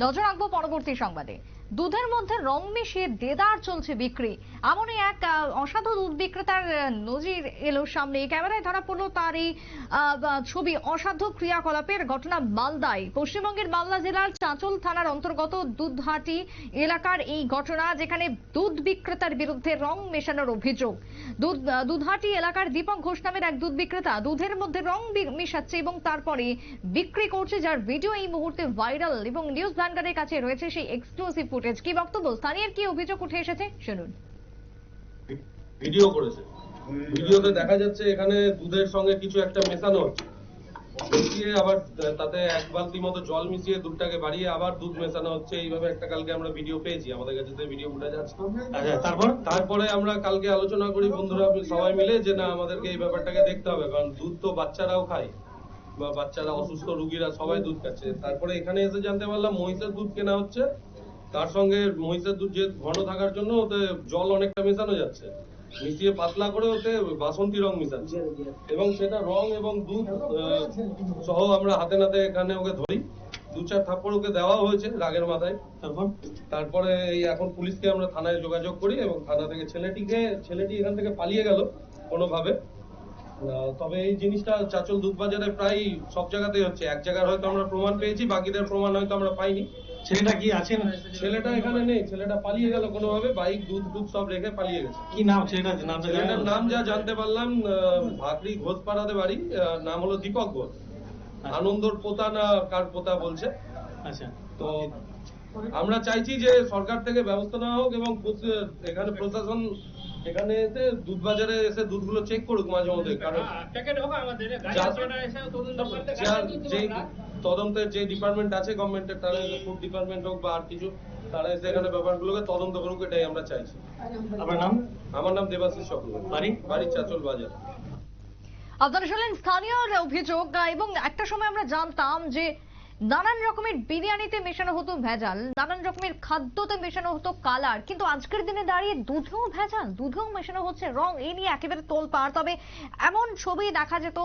নজর রাখব পরবর্তী সংবাদে। দুধের মধ্যে রং মিশিয়ে দেদার চলছে বিক্রি। এমনই এক অসাধু দুধ বিক্রেতার নজির এলো সামনে। ক্যামেরায় ধরা পড়ল তার এই ছবি। অসাধু ক্রিয়াকলাপের ঘটনা মালদায়। পশ্চিমবঙ্গের মালদা জেলার চাঁচল থানার অন্তর্গত দুধহাটি এলাকার এই ঘটনা, যেখানে দুধ বিক্রেতার বিরুদ্ধে রং মেশানোর অভিযোগ। দুধ দুধহাটি এলাকার দীপক ঘোষ নামের এক দুধ বিক্রেতা দুধের মধ্যে রং মেশাচ্ছে এবং তারপরে বিক্রি করছে, যার ভিডিও এই মুহূর্তে ভাইরাল এবং নিউজ ভ্যানগার্ডের কাছে রয়েছে সেই এক্সক্লুসিভ ফুটেজ। কি বক্তব্য? স্থানীয় কি অভিযোগ উঠে এসেছে? শুনুন। ভিডিও করেছে। ভিডিওতে দেখা যাচ্ছে এখানে দুধের সঙ্গে কিছু একটা মেশানো হচ্ছে। মিশিয়ে আবার তাতে এক বালতি মতো জল মিশিয়ে দুধটাকে বাড়িয়ে আবার দুধ মেশানো হচ্ছে। এইভাবে একটা কালকে আমরা ভিডিও পেয়েছি। আমাদের কাছে যে ভিডিও ফুটেজ আছে আচ্ছা তারপর? তারপরে আমরা কালকে আলোচনা করি বন্ধুরা সবাই মিলে যে না আমাদেরকে এই ব্যাপারটাকে দেখতে হবে। কারণ দুধ তো বাচ্চারাও খায় বা বাচ্চারা অসুস্থ রুগীরা সবাই দুধ খাচ্ছে। তারপরে এখানে এসে জানতে পারলাম মহিষের দুধ কেনা হচ্ছে। তার সঙ্গে মহিষের দুধ যে ঘন থাকার জন্য ওতে জল অনেকটা মেশানো যাচ্ছে। মিশিয়ে পাতলা করে ওতে বাসন্তী রং মিশাচ্ছে। এবং সেটা রং এবং দুধ সহ আমরা হাতে নাতে এখানে ওকে ধরি। দু চার থাপ্পড় ওকে দেওয়া হয়েছে রাগের মাথায়। তারপর? তারপরে এই এখন পুলিশকে আমরা থানায় যোগাযোগ করি এবং থানা থেকে ছেলেটিকে ছেলেটি এখান থেকে পালিয়ে গেল কোনোভাবে। তবে এই জিনিসটা চাচল দুধ বাজারে প্রায় সব জায়গাতেই হচ্ছে। এক জায়গায় হয়তো আমরা প্রমাণ পেয়েছি বাকিদের প্রমাণ হয়তো আমরা পাইনি। ছেলেটা কি আছেন? ছেলেটা এখানে নেই ছেলেটা পালিয়ে গেল কোনোভাবে বাইক দুধ দুধ সব রেখে পালিয়ে গেছে। কি নাম ছেলেটার জানেন ছেলেটার নাম যা জানতে পারলাম ভাকরি ঘোষপাড়াতে বাড়ি নাম হলো দীপক ঘোষ। আনন্দর পোতা না কার পোতা বলছে। আচ্ছা। তো আমরা চাইছি যে সরকার থেকে ব্যবস্থা নেওয়া হোক এবং এখানে প্রশাসন এখানে এসে দুধ বাজারে এসে দুধগুলো চেক করুক মাঝে মধ্যে কারণ তদন্তের যে ডিপার্টমেন্ট আছে গভর্নমেন্টের তারা ফুড ডিপার্টমেন্ট হোক বা আর কিছু তারা এসে এখানে ব্যাপারগুলোকে তদন্ত করুক এটাই আমরা চাইছি। আমার নাম? আমার নাম দেবাশিস চক্রবর্তী। বাড়ি? বাড়ি চাচল বাজার। আপনারা শুনলেন স্থানীয় অভিযোগ এবং একটা সময় আমরা জানতাম যে নানান রকমের বিরিয়ানিতে মেশানো হতো ভেজাল, নানান রকমের খাদ্যতে মেশানো হতো কালার, কিন্তু আজকের দিনে দাঁড়িয়ে দুধেও ভেজাল, দুধেও মেশানো হচ্ছে রং এই নিয়ে একেবারে তোলপাড়। তবে এমন ছবি দেখা যেত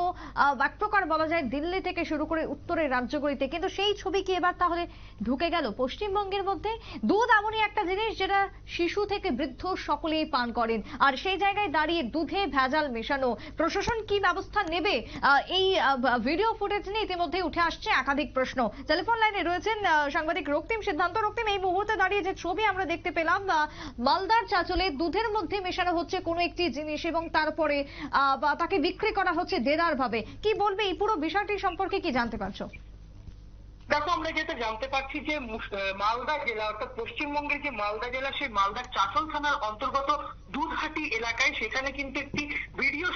এক প্রকার বলা যায় দিল্লি থেকে শুরু করে উত্তরের রাজ্যগুলিতে, কিন্তু সেই ছবি কি এবার তাহলে ঢুকে গেল পশ্চিমবঙ্গের মধ্যে? দুধ এমনই একটা জিনিস যেটা শিশু থেকে বৃদ্ধ সকলেই পান করেন, আর সেই জায়গায় দাঁড়িয়ে দুধে ভেজাল মেশানো, প্রশাসন কি ব্যবস্থা নেবে? এই ভিডিও ফুটেজ নিয়ে ইতিমধ্যে উঠে আসছে একাধিক প্রশ্ন। টেলিফোন লাইনে রয়েছেন সাংবাদিক রক্তিম সিদ্ধান্ত। রক্তিম, এই মুহূর্তে দাঁড়িয়ে যে ছবি আমরা দেখতে পেলাম মালদার চাচলে দুধের মধ্যে মেশানো হচ্ছে কোনো একটি জিনিস এবং তারপরে তাকে বিক্রি করা হচ্ছে দেদার ভাবে কি বলবে এই পুরো বিষয়টি সম্পর্কে কি জানতে পারছ? দেখো, আমরা যেটা জানতে পারছি যে মালদা জেলা অর্থাৎ পশ্চিমবঙ্গের যে মালদা জেলা, সেই মালদার চাচল থানার অন্তর্গত দুধহাটি এলাকায় সেখানে কিন্তু একটি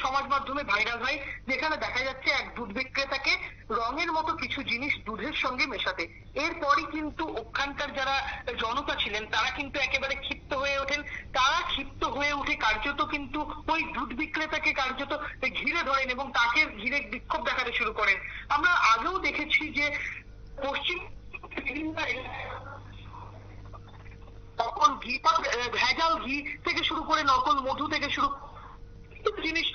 সমাজ মাধ্যমে ভাইরাল হয়, যেখানে দেখা যাচ্ছে এক দুধ বিক্রেতাকে রঙের মতো কিছু জিনিস দুধের সঙ্গে মেশাতে। এরপরই কিন্তু ওখানকার যারা জনতা ছিলেন, তারা কিন্তু একেবারে ক্ষিপ্ত হয়ে ওঠেন। তারা ক্ষিপ্ত হয়ে উঠে কার্যত কিন্তু ওই দুধ বিক্রেতাকে কার্যত ঘিরে ধরেন এবং তাকে ঘিরে বিক্ষোভ দেখাতে শুরু করেন। আমরা আগেও দেখেছি যে পশ্চিম নকল ঘি, ভেজাল ঘি থেকে শুরু করে নকল মধু থেকে শুরু করে জিনিস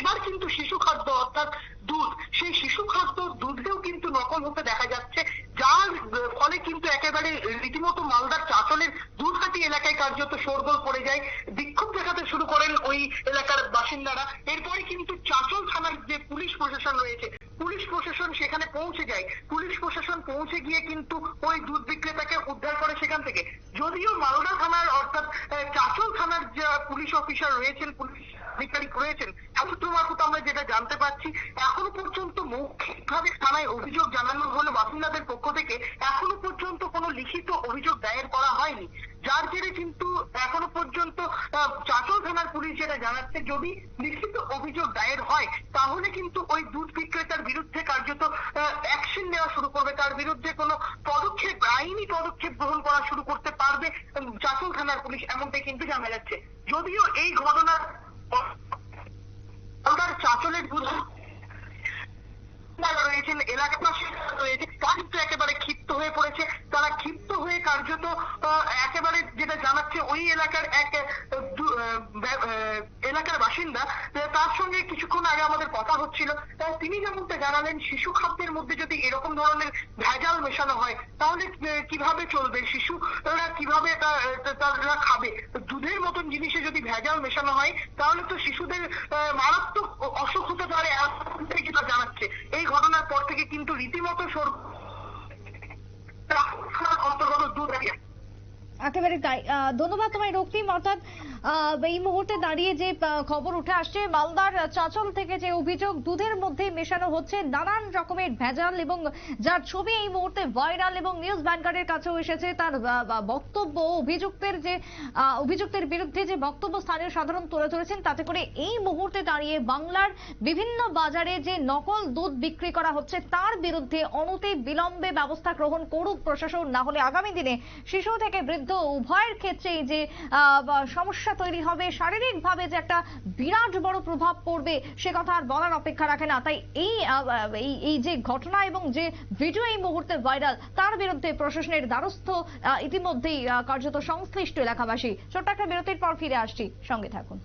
এবার কিন্তু শিশু খাদ্য অর্থাৎ দুধ, সেই শিশু খাদ্য দুধেও কিন্তু নকল হতে দেখা যাচ্ছে, যার ফলে কিন্তু একেবারে রীতিমতো মালদার চাচলের দুধহাটি এলাকায় কার্যত শোরগোল পড়ে যায়। বিক্ষোভ দেখাতে শুরু করেন ওই এলাকার বাসিন্দারা। এরপরে কিন্তু চাচল থানার যে পুলিশ প্রশাসন রয়েছে, পুলিশ প্রশাসন সেখানে পৌঁছে যায়। পুলিশ প্রশাসন পৌঁছে গিয়ে কিন্তু ওই দুধ বিক্রেতাকে উদ্ধার করে সেখান থেকে। যদিও মালদা থানার অর্থাৎ চাচল থানার যে পুলিশ অফিসার রয়েছেন, পুলিশ আধিকারিক রয়েছেন সূত্র মারফত আমরা যেটা জানতে পারছি, এখনও পর্যন্ত মৌখিকভাবে থানায় অভিযোগ জানানো হলো। বাসিন্দাদের পক্ষ থেকে এখনও পর্যন্ত কোনো লিখিত অভিযোগ দায়ের করা হয়নি। যার জেরে কিন্তু এখনও পর্যন্ত চাচল থানার পুলিশ যেটা জানাচ্ছে, যদি লিখিত অভিযোগ দায়ের হয়, তাহলে কিন্তু ওই দুধ বিক্রেতার বিরুদ্ধে কার্যত অ্যাকশন নেওয়া শুরু করবে। তার বিরুদ্ধে কোনো পদক্ষেপ, আইনি পদক্ষেপ গ্রহণ করা শুরু করতে পারবে চাচল থানার পুলিশ, এমনটাই কিন্তু জানা যাচ্ছে। যদিও এই ঘটনার মালদার চাচলের যারা রয়েছেন এলাকাবাসী রয়েছে, তার কিন্তু একেবারে ক্ষিপ্ত হয়ে পড়েছে। তারা ক্ষিপ্ত হয়ে কার্যত একেবারে যেটা জানাচ্ছে, ওই এলাকার এক এলাকার বাসিন্দা তার সঙ্গে কিছুক্ষণ আগে আমাদের কথা হচ্ছিল। তিনি যেমনটা জানালেন, শিশু খাদ্যের মধ্যে যদি এরকম ধরনের ভেজাল মেশানো হয়, তাহলে কীভাবে চলবে? শিশু, তারা কীভাবে তারা খাবে? দুধের মতন জিনিসে যদি ভেজাল মেশানো হয়, তাহলে তো শিশুদের মারাত্মক অসুখ হতে পারে জানাচ্ছে। এই ঘটনার পর থেকে কিন্তু রীতিমতো সর অন্তর্গত দুধ একেবারে তাই। ধন্যবাদ তোমায় রক্তিম অর্থাৎ এই মুহূর্তে দাঁড়িয়ে যে খবর উঠে আসছে, মালদার চাচল থেকে যে অভিযোগ, দুধের মধ্যে মেশানো হচ্ছে নানান রকমের ভেজাল এবং যার ছবি এই মুহূর্তে ভাইরাল এবং নিউজ ব্যাংকারের কাছেও এসেছে। তার বক্তব্য, অভিযুক্তের যে অভিযুক্তের বিরুদ্ধে যে বক্তব্য স্থানীয় সাধারণ তুলে ধরেছেন, তাতে করে এই মুহূর্তে দাঁড়িয়ে বাংলার বিভিন্ন বাজারে যে নকল দুধ বিক্রি করা হচ্ছে, তার বিরুদ্ধে অনতি বিলম্বে ব্যবস্থা গ্রহণ করুক প্রশাসন, না হলে আগামী দিনে শিশু থেকে বৃদ্ধ উভয়ের ক্ষেত্রেই যে সমস্যা তৈরি হবে, শারীরিকভাবে যে একটা বিরাট বড় প্রভাব পড়বে, সে কথা আর বলার অপেক্ষা রাখে না। তাই এই এই যে ঘটনা এবং যে ভিডিও এই মুহূর্তে ভাইরাল, তার বিরুদ্ধে প্রশাসনের দ্বারস্থ ইতিমধ্যেই কার্যত সংশ্লিষ্ট এলাকাবাসী। ছোট্ট একটা বিরতির পর ফিরে আসছি। সঙ্গে থাকুন।